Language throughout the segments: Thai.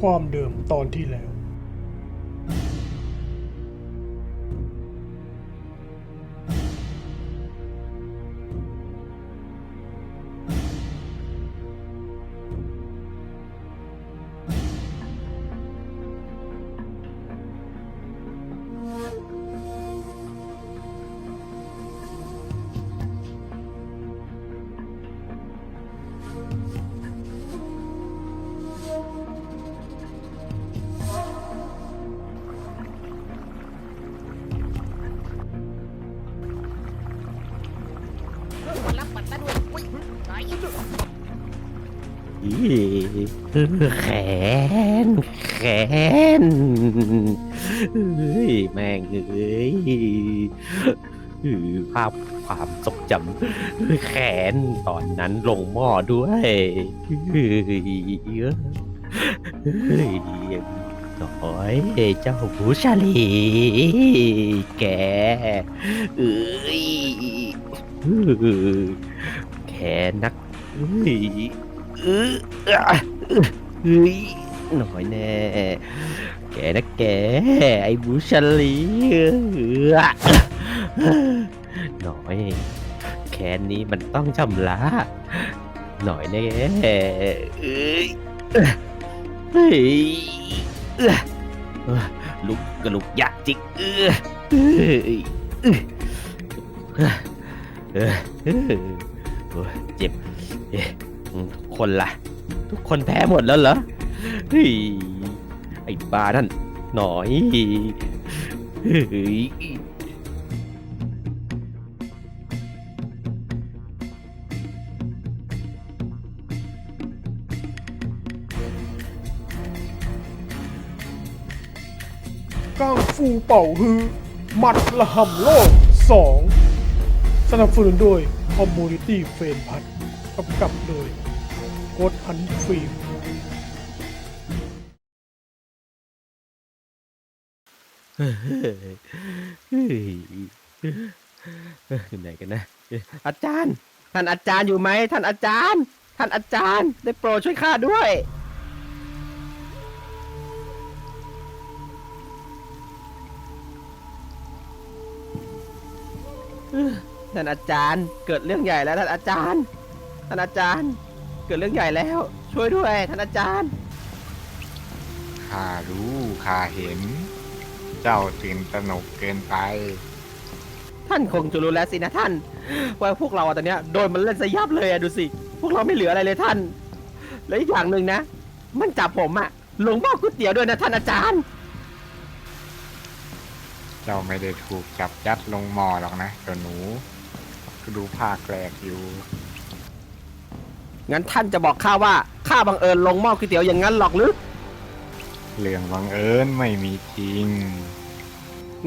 ความเดิมตอนที่แล้ว แขน แขนเฮ้ยแม่งเอ้ยภาพความทรงจำแขนตอนนั้นลงหม้อด้วยเฮ้ยเฮ้ยน้อยเจ้าบูชาลี แกเอ้ยแขนนักเฮ้ย เออเฮ้ยหน่อยแน่แกนะแกไอ้บูชาลีหน่อยแค้นนี้มันต้องชำระหน่อยแน่เอ้ยเฮ้ยลุกกระลุกยากจริงเออเอ้ยเจ็บท คนล่ะ ทุกคนแพ้หมดแล้วเหรอเฮ้ยไอ้บ้านั่นหน่อยเฮ้ยก้างฟูเป่าฮือหมัดละหำโลก 2 สนับสนุนโดย Community f r i e n d พัดกำกับโดย คดอันฟิล์มอยู่ไหนกันนะ อาจารย์ ท่านอาจารย์อยู่ไหมท่านอาจารย์ ท่านอาจารย์ ได้โปรดช่วยข้าด้วย ท่านอาจารย์ เกิดเรื่องใหญ่แล้วท่านอาจารย์ ท่านอาจารย์ กิดเรื่องใหญ่แล้ว ช่วยด้วยท่านอาจารย์ ข้ารู้ข้าเห็น เจ้าตื่นตระหนกเกินไป ท่านคงจะรู้แล้วสินะท่าน ว่าพวกเราอะตอนเนี้ยโดนมันเล่นสยับเลยอะดูสิ พวกเราไม่เหลืออะไรเลยท่าน และอีกอย่างหนึ่งนะ มันจับผมอะลงหม้อก๋วยเตี๋ยวด้วยนะท่านอาจารย์ เจ้าไม่ได้ถูกจับยัดลงหม้อหรอกนะเจ้าหนูก็ดูภาคแรกอยู่ งั้นท่านจะบอกข้าว่าข้าบังเอิญลงหม้อก๋วยเตี๋ยวอย่างนั้นหรอกหรือ เรื่องบังเอิญไม่มีจริง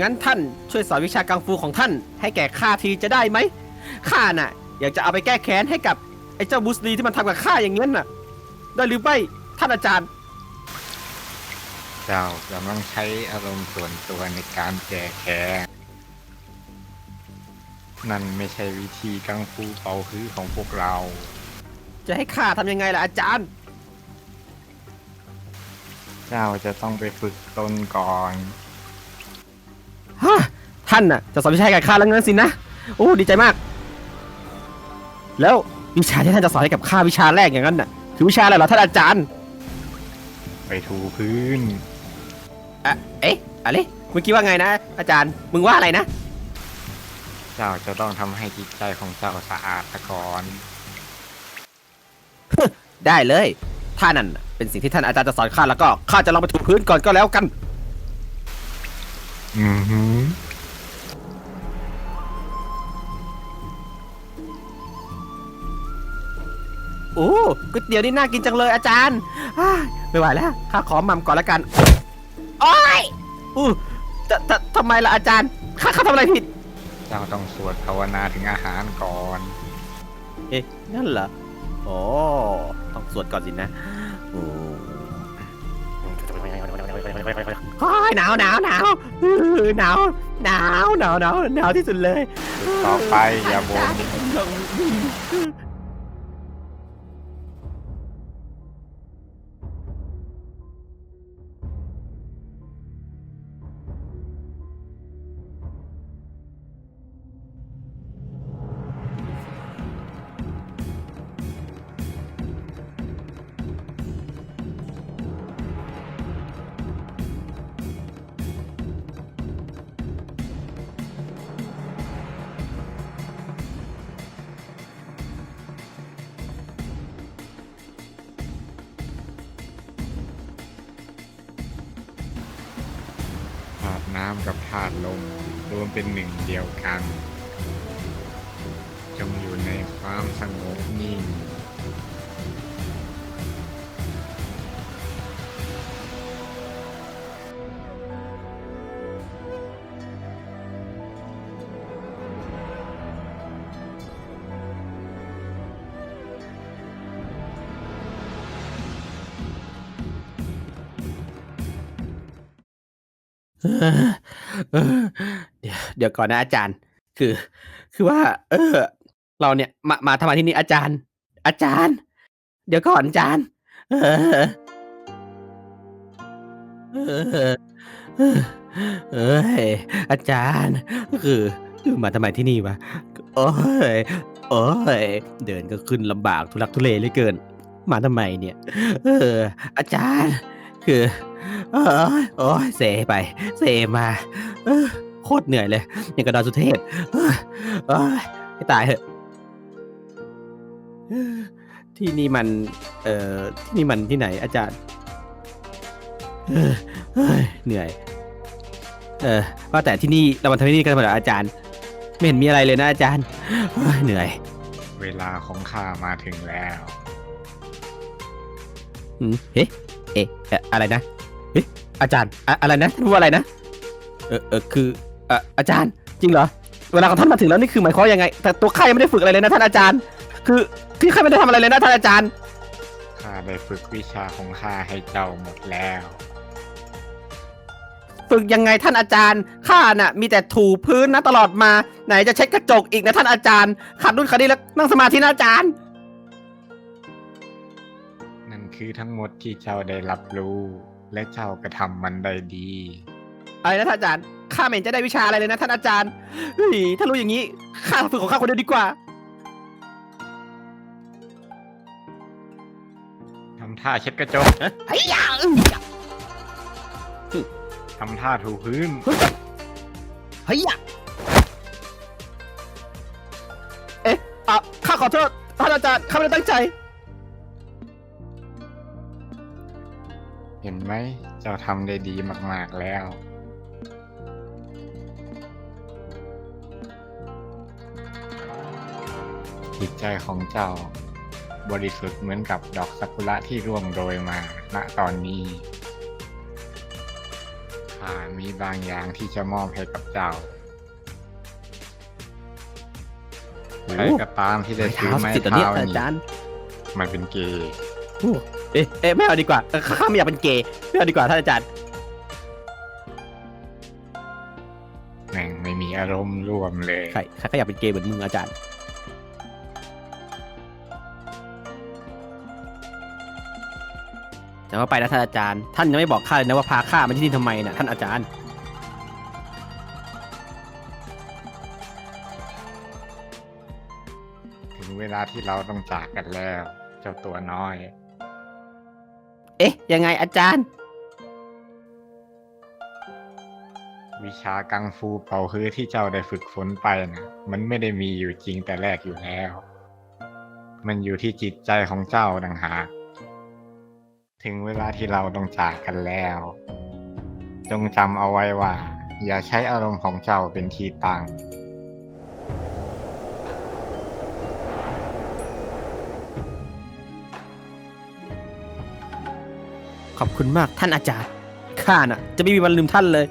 งั้นท่านช่วยสอนวิชากังฟูของท่าน ให้แก่ข้าทีจะได้ไหมข้าน่ะ อยากจะเอาไปแก้แค้นให้กับไอ้เจ้าบูสลีที่มันทำกับข้าอย่างนั้นน่ะ ได้หรือไม่ท่านอาจารย์ เจ้ากำลังใช้อารมณ์ส่วนตัวในการแก้แค้นนั่นไม่ใช่วิธีกังฟูเป่าฮื้อของพวกเรา จะให้ข้าทำยังไงล่ะอาจารย์ เจ้าจะต้องไปฝึกตนก่อน ฮะ ท่านน่ะ จะสอนวิชาให้กับข้าแล้วงั้นสินะ โอ้ดีใจมาก แล้ววิชาที่ท่านจะสอนให้กับข้าวิชาแรกอย่างนั้นน่ะ คือวิชาอะไรเหรอท่านอาจารย์ ไปถูพื้น อะเอ๊ะอะไรเมื่อกี้ว่าไงนะ อาจารย์ มึงว่าอะไรนะ เจ้าจะต้องทำให้จิตใจของเจ้าสะอาดซะก่อน ได้เลย ถ้านั่นน่ะเป็นสิ่งที่ท่านอาจารย์จะสอนข้าแล้วก็ข้าจะลองไปถูพื้นก่อนก็แล้วกัน อือหือโอ้ก๋วยเตี๋ยวนี่น่ากินจังเลยอาจารย์อ้ายไม่ไหวแล้วข้าขอหม่ำก่อนละกันโอ้ยอู้จะจะทำไมล่ะอาจารย์ข้าข้าทำอะไรผิด เจ้าต้องสวดภาวนาถึงอาหารก่อน เอ๊ะนั่นเหรอ โอ้ต้องสวดก่อนสินะโอ้โอ้ยหนาวหนาวหนาวอื้อหนาวหนาวหนาวหนาวหนาวที่สุดเลย ต่อไปอย่าบ่น น้ำกับธาตุลมรวมเป็นหนึ่งเดียวกัน เดี๋ยวเดี๋ยวก่อนนะอาจารย์ คือ คือว่า เออ เราเนี่ยมามาทำไมที่นี่อาจารย์ อาจารย์ เดี๋ยวก่อนอาจารย์ เออเออเอออยอาจารย์คือคือมาทำไมที่นี่วะโอ้ยโอ้ยเดินก็ขึ้นลำบากทุลักทุเลเหลือเกิน มาทำไมเนี่ย เออ อาจารย์ คือ เอยโอ้ยเซไปเซมาเออโคตรเหนื่อยเลยอย่างกระดอนสุเทพเอ้ยเอ้ยให้ตายเถอะเอ้อที่นี่มัน เอ่อที่นี่มันที่ไหน อาจารย์เอ้ยเอ้ยเหนื่อย เออว่าแต่ที่นี่เรามาทำที่นี่กันมาเหรออาจารย์ ไม่เห็นมีอะไรเลยนะอาจารย์เอ้ยเหนื่อย เวลาของข้ามาถึงแล้วอืมเอ๊ะเอ๊ะเอ่ออะไรนะเอ๊ะอาจารย์อะอะไรนะท่านพูดว่าอะไรนะ เออเออคือเอ่ออาจารย์จริงเหรอ เวลาของท่านมาถึงแล้วนี่คือหมายความว่ายังไง แต่ตัวข้ายังไม่ได้ฝึกอะไรเลยนะท่านอาจารย์ คือคือข้าไม่ได้ทำอะไรเลยนะท่านอาจารย์ ข้าได้ฝึกวิชาของข้าให้เจ้าหมดแล้ว ฝึกยังไงท่านอาจารย์ข้าน่ะมีแต่ถูพื้นนะตลอดมา ไหนจะเช็ดกระจกอีกนะท่านอาจารย์ขัดนู่นขัดนี่แล้วนั่งสมาธินะอาจารย์ นั่นคือทั้งหมดที่เจ้าได้รับรู้ และเจ้าก็ทำมันได้ดี อะไรนะท่านอาจารย์ ข้าไม่เห็นจะได้วิชาอะไรเลยนะท่านอาจารย์เฮ้ยถ้ารู้อย่างนี้ ข้าฝึกของข้าคนเดียวดีกว่า ทำท่าเช็ดกระจกเฮ้ยอย่าอึ้งอย่าทำท่าถูพื้น เฮ้ยอย่าเอ๊ะอะข้าขอโทษท่านอาจารย์ ข้าไม่ได้ตั้งใจ ม เจ้าทำได้ดีมากๆแล้ว จิตใจของเจ้า บริสุทธิ์เหมือนกับดอกซากุระที่ร่วงโรยมาณตอนนี้ข้ามีบางอย่างที่จะมอบให้กับเจ้าโอ้ใครก็ตามที่ได้ถือไม้สิทธิ์ตัวเนี้ยเท้าอานี้จารย์มันเป็นเกย์โอ้ เอ๊ะเอ๊ะไม่เอาดีกว่าเออข้าไม่อยากเป็นเกย์ไม่เอาดีกว่าท่านอาจารย์แม่งไม่มีอารมณ์ร่วมเลยใครใครก็อยากเป็นเกย์เหมือนมึงอาจารย์แต่ว่าไปนะท่านอาจารย์ ท่านยังไม่บอกข้าเลยนะว่าพาข้ามาที่นี่ทำไมนะท่านอาจารย์ถึงเวลาที่เราต้องจากกันแล้ว เจ้าตัวน้อย เอ๊ะ ยังไงอาจารย์ วิชากังฟูเป่าฮือที่เจ้าได้ฝึกฝนไปนะมันไม่ได้มีอยู่จริงแต่แรกอยู่แล้ว มันอยู่ที่จิตใจของเจ้าดังหากถึงเวลาที่เราต้องจากกันแล้ว จงจำเอาไว้ว่า อย่าใช้อารมณ์ของเจ้าเป็นที่ตั้ง อบคุณมากท่านอาจารย์ ข้าน่ะ จะไม่มีวันลืมท่านเลย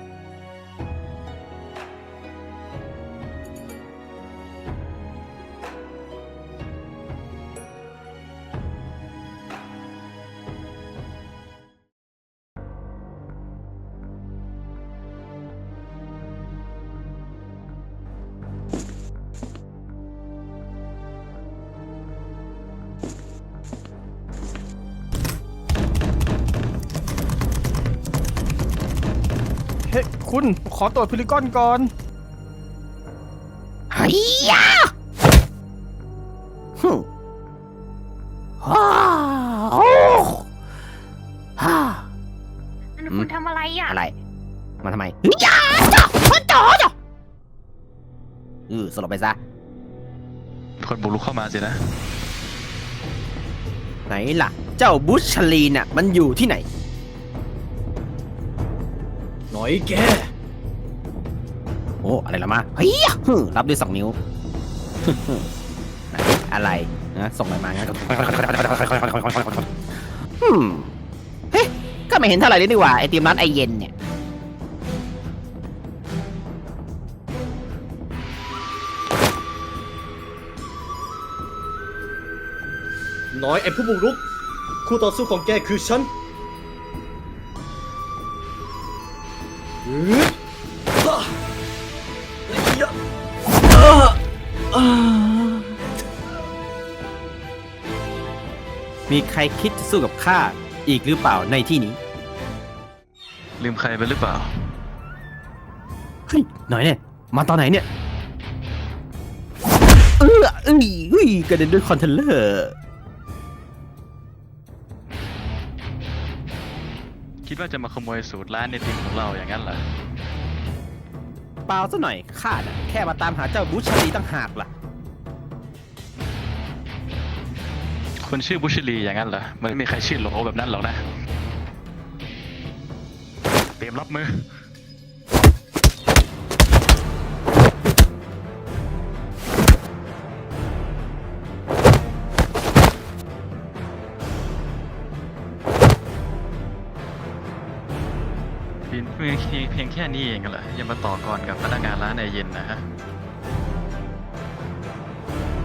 อตรวจพิลิกอนก่อนเฮียฮึ่มฮ่าโอ้ฮ่านั่นคุณทำอะไรอะ อะไร มาทำไมยาจ้ะมันจ่อจ้ะเออสลบไปซะ คนบุกรุกเข้ามาสินะ ไหนล่ะ เจ้าบุชลีน่ะ มันอยู่ที่ไหน หน่อยแก โอ้อะไรละมาเฮ้ยฮึรับด้วยสองนิ้วไหนอะไรนะส่งอะไรมางั้นก็อืมเฮ้ยก็ไม่เห็นเท่าไหร่เลยนี่หว่า ไอติมร้านไอเย็นเนี่ยน้อยไอ้ผู้บุกรุก คู่ต่อสู้ของแกคือฉัน มีใครคิดจะสู้กับข้าอีกหรือเปล่าในที่นี้ลืมใครไปหรือเปล่า เฮ้ยหน่อยเนี่ย มาตอนไหนเนี่ย เออเอ้ยเอ้ยกระเด็นด้วยคอนเทนเลอร์ คิดว่าจะมาขโมยสูตรร้านในติมของเราอย่างนั้นเหรอ เปล่าซะหน่อยข้าน่ะแค่มาตามหาเจ้าบุชลีตั้งหากล่ะ คนชื่อบุชลีอย่างนั้นเหรอ มันไม่มีใครชื่อโหลแบบนั้นหรอกนะ เตรียมรับมือเพียงเพียงเพียงแค่นี้เองเหรอยังมาต่อกรกับพนักงานร้านไอเย็นนะฮะ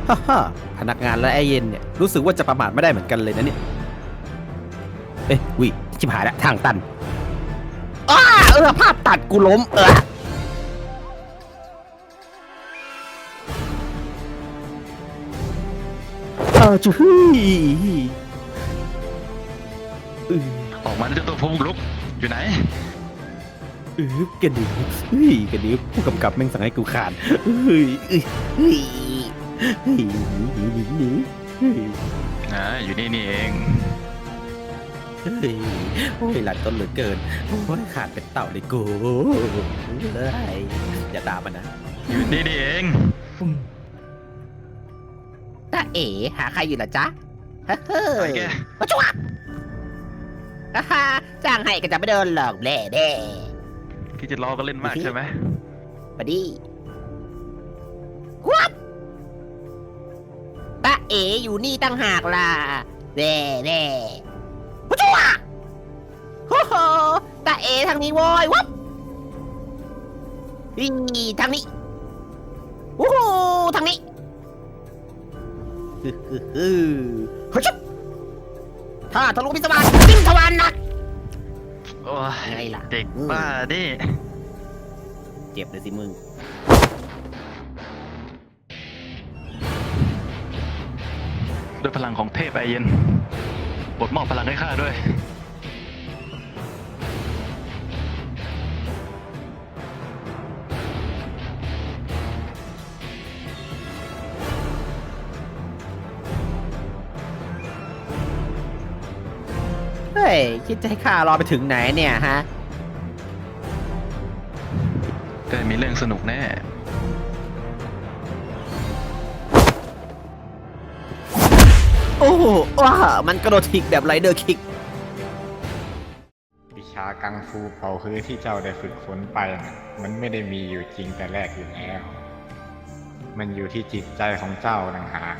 ฮ่าฮ่าพนักงานและไอเย็นเนี่ยรู้สึกว่าจะประมาทไม่ได้เหมือนกันเลยนะเนี่ย เอ๊ะวิชิบหายละทางตันอ้าเออภาพตัดกูล้มเอออ้าวจุ๊ยเออออกมาเจ้าตัวผู้บุกรุกอยู่ไหนเออกระดิ่งเฮ้ยกระดิ่งผู้กำกับแม่งสั่งให้กูขาดเฮ้ยเอ้ยเฮ้ย อ่าอยู่นี่นี่เองเฮ้ยโอ้ยหลังต้นเหลือเกินโอ้ยขาดเป็นเต่าเลยกูเฮ้ยอย่าด่ามมันนะอยู่นี่นี่เองตาเอ๋หาใครอยู่ล่ะจ๊ะเฮ้ไอ้ยแกมาจ้วฮ่าฮ่าจ้างให้ก็จะไม่โดนหลอกแน่แน่ที่จะล้อก็เล่นมากใช่ไหม มาดิ เอ๋อยู่นี่ตั้งหากล่ะแน่แน่มาจ้วโอ้โหตาเอ๋ทางนี้โว้ยวับอีทางนี้โอ้โหทางนี้ฮึฮึฮึเฮ้ยชุบถ้าทะลุพิศวาสจิ้มทวารหนัก โอ้ยไงล่ะ เด็กบ้าดิ เจ็บเลยสิมึง ด้วยพลังของเทพไอเย็นบทมอบพลังให้ข้าด้วย เฮ้ย คิดจะให้ข้ารอไปถึงไหนเนี่ยฮะ ได้มีเรื่องสนุกแน่ โอ้โหว้ามันกระโดดทิกแบบไรเดอร์คิก วิชากังฟูเป่าฮือที่เจ้าได้ฝึกฝนไปนะมันไม่ได้มีอยู่จริงแต่แรกอยู่แล้ว มันอยู่ที่จิตใจของเจ้าต่างหาก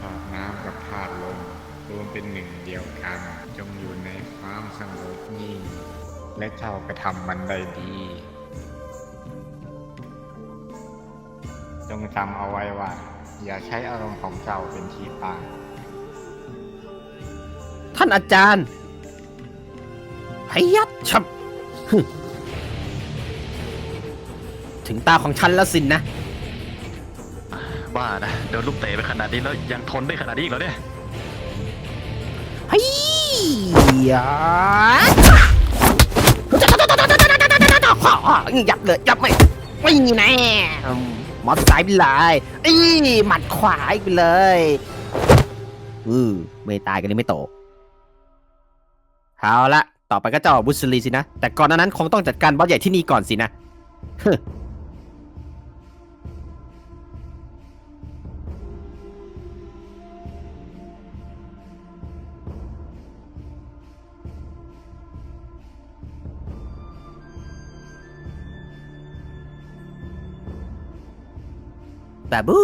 ธาตุน้ำกับธาตุลมรวมเป็นหนึ่งเดียวกัน จงอยู่ในความสงบนิ่ง และเจ้าก็ทำมันได้ดี จงจำเอาไว้ว่า อย่าใช้อารมณ์ของเจ้าเป็นที่ตั้งท่านอาจารย์พยัดชับฮึถึงตาของฉันแล้วสินนะ บ้านะเดี๋ยวลูกเตะไปขนาดนี้แล้วยังทนได้ขนาดนี้อีกเหรอเนี่ย เฮ้ยยัยับเลยยับไม่ไม่แน่หม อสายไปเลยอีหมัดขวาอีกไปเลยอือไม่ตายกันนี่ไม่โตเอาละต่อไปก็เจ้าบุสลีสินะ แต่ก่อนหนานั้นคงต้องจัดการบอสใหญ่ที่นี่ก่อนสินะ ฮึแต่บู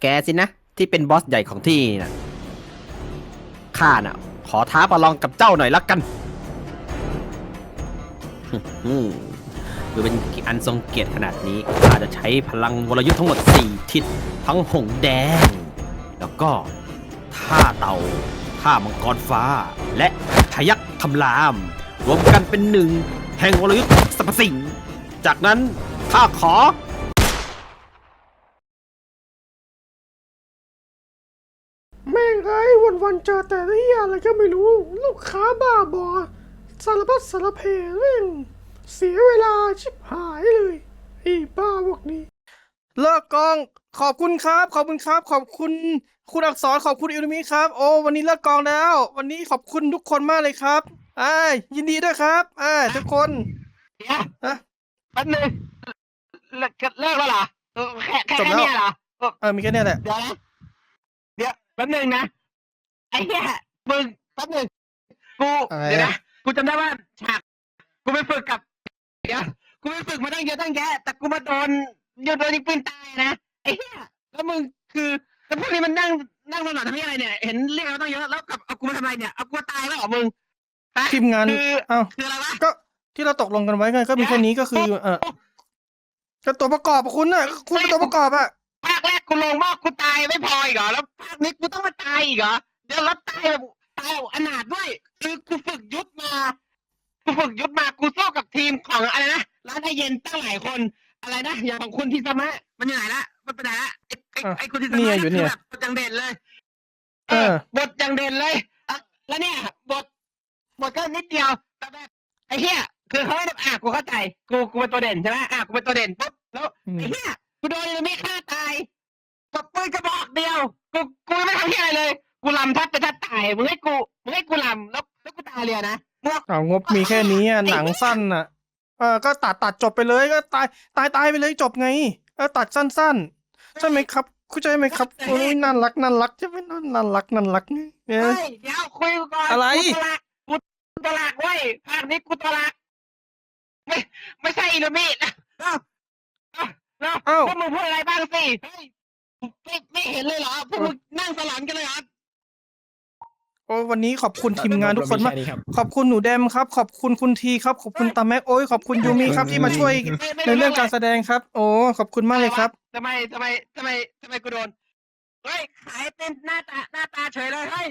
แกสินะ ที่เป็นบอสใหญ่ของที่นี่นะข้าน่ะ ขอท้าประลองกับเจ้าหน่อยละกันอืมดูเป็นอันทรงเกียรติขนาดนี้ข้าจะใช้พลังวรยุทธ์ทั้งหมด 4 ทิศทั้งหงแดง แล้วก็ ท่าเต่าท่ามังกรฟ้า และพยักคำราม รวมกันเป็นหนึ่ง แห่งวรยุทธ์สรรพสิ่ง จากนั้นข้าขอแม่งไอ้วันวันๆเจอแต่เหี้ยอะไรก็ไม่รู้ ลูกค้าบ้าบอ สารพัดสารเพแม่งเสียเวลาชิบหายเลยไอ้บ้าพวกนี้ เลิกกอง ขอบคุณครับ ขอบคุณครับ ขอบคุณ คุณอักษรขอบคุณอิรุมิครับ โอ้วันนี้เลิกกองแล้ว วันนี้ขอบคุณทุกคนมากเลยครับอ่ายินดีด้วยครับอ่าทุกคนเดี๋ยวฮะแป๊บนึงเลิกเลิกแล้วเหรอเออแค่แค่จบแค่แล้ว เนี้ยเหรอเออเออมีแค่เนี้ยแหละเดี๋ยวนะเดี๋ยวแป๊บนึงนะไอ้เหี้ยมึงแป๊บนึงกูอะไรเดี๋ยวอะนะกูจำได้ว่าฉากกูไปฝึกกับเดี๋ยวกูไปฝึกมาตั้งเยอะตั้งแยะแต่กูมาโดนโยนโดนยิงปืนตายนะไอ้เหี้ยแล้วมึงคือ แล้วพวกนี้มันนั่งนั่งสนามทำยังไงเนี่ย เห็นเรียกเราตั้งเยอะแล้วกับเอากูมาทำไมเนี่ย เอากูมาตายแล้วเหรอมึงฮะทีมงาน คือเอ้าคืออะไรวะ ก็ที่เราตกลงกันไว้ไงก็มีแค่นี้ก็คือ เออก็ตัวประกอบอะคุณน่ะคุณเป็นตัวประกอบอะภาคแรกกูลงมากกูตายไม่พออีกเหรอแล้วภาคนี้กูต้องมาตายอีกเหรอเดี๋ยวแล้วตายแบบตายแบบอนาถด้วยคือกูฝึกยุทธมากูฝึกยุทธมากูสู้กับทีมของอะไรนะร้านไอเย็นตั้งหลายคนอะไรนะอย่างของคุณทีสมะมันอยู่ไหนละมันไปไหนละไอ้ ไอ้ไอ้คุณทีสมะเนี่ยอยู่เนี่ยคืแบบบทอย่างเด่นเลยเออ บทอย่างเด่นเลยอะแล้วเนี่ยบทบทก็นิดเดียวแต่แบบไอ้เหี้ยคือเขาไม่ได้อะกูเข้าใจกูกูเป็นตัวเด่นใช่ไหมอะกูเป็นตัวเด่นปุ๊บแล้วอืม ไอ้เหี้ยกูโดนยังไม่ฆ่าตายกับปืนกระบอกเดียวกูกูไม่ทำเหี้ยอะไรเลยกูลำทับจะทับตายมึงให้กูมึงให้กูลำแล้วแล้วกูตายเลยอะนะมึงเอา เอางบมีแค่นี้อะหนังสั้นอะเออก็ตัดตัดจบไปเลยก็ตายตายตายไปเลยจบไงเออตัดสั้นๆ ใช่ไหมครับเข้าใจไหมครับโอ้ยน่ารักน่ารักใช่ไหมน่ารักน่ารักนี่เออเฮ้ยเดี๋ยวคุยกูก่อนอะไรกูตวละกูตวละเว้ยภาคนี้กูตวละไม่ไม่ใช่อิลูมินะเอ้าเอ้าเอ้าเอ้าพวกมึงพูดอะไรบ้างสิเฮ้ยไม่ไม่เห็นเลยเหรอพวกมึงนั่งสลอนกันเลยเหรอ โอ้ยวันนี้ขอบคุณทีมงานทุกคนมาก ขอบคุณหนูแดมครับ ขอบคุณคุณทีครับ ขอบคุณตาแม็กโอ้ยขอบคุณยูมิครับที่มาช่วยไม่ไม่ในเรื่องการแสดงครับ โอ้ขอบคุณมากเลยครับทำไมทำไมทำไมทำไมกูโดนเฮ้ยขายเป็นหน้าตาหน้าตาเฉยเลยเฮ้ย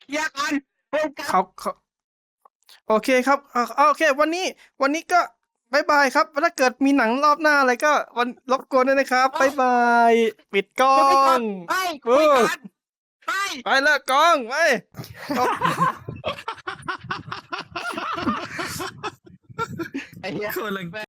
เคลียร์ก่อนโครงการเขาเขาโอเคครับอ่าโอเค วันนี้วันนี้ก็บายบายครับ ถ้าเกิดมีหนังรอบหน้าอะไรก็วันรบกวนด้วยนะครับบายบาย ปิดกล้องเฮ้ยคุยกัน เฮ้ยไปเลิกกล้องไปจบไอ้เหี้ย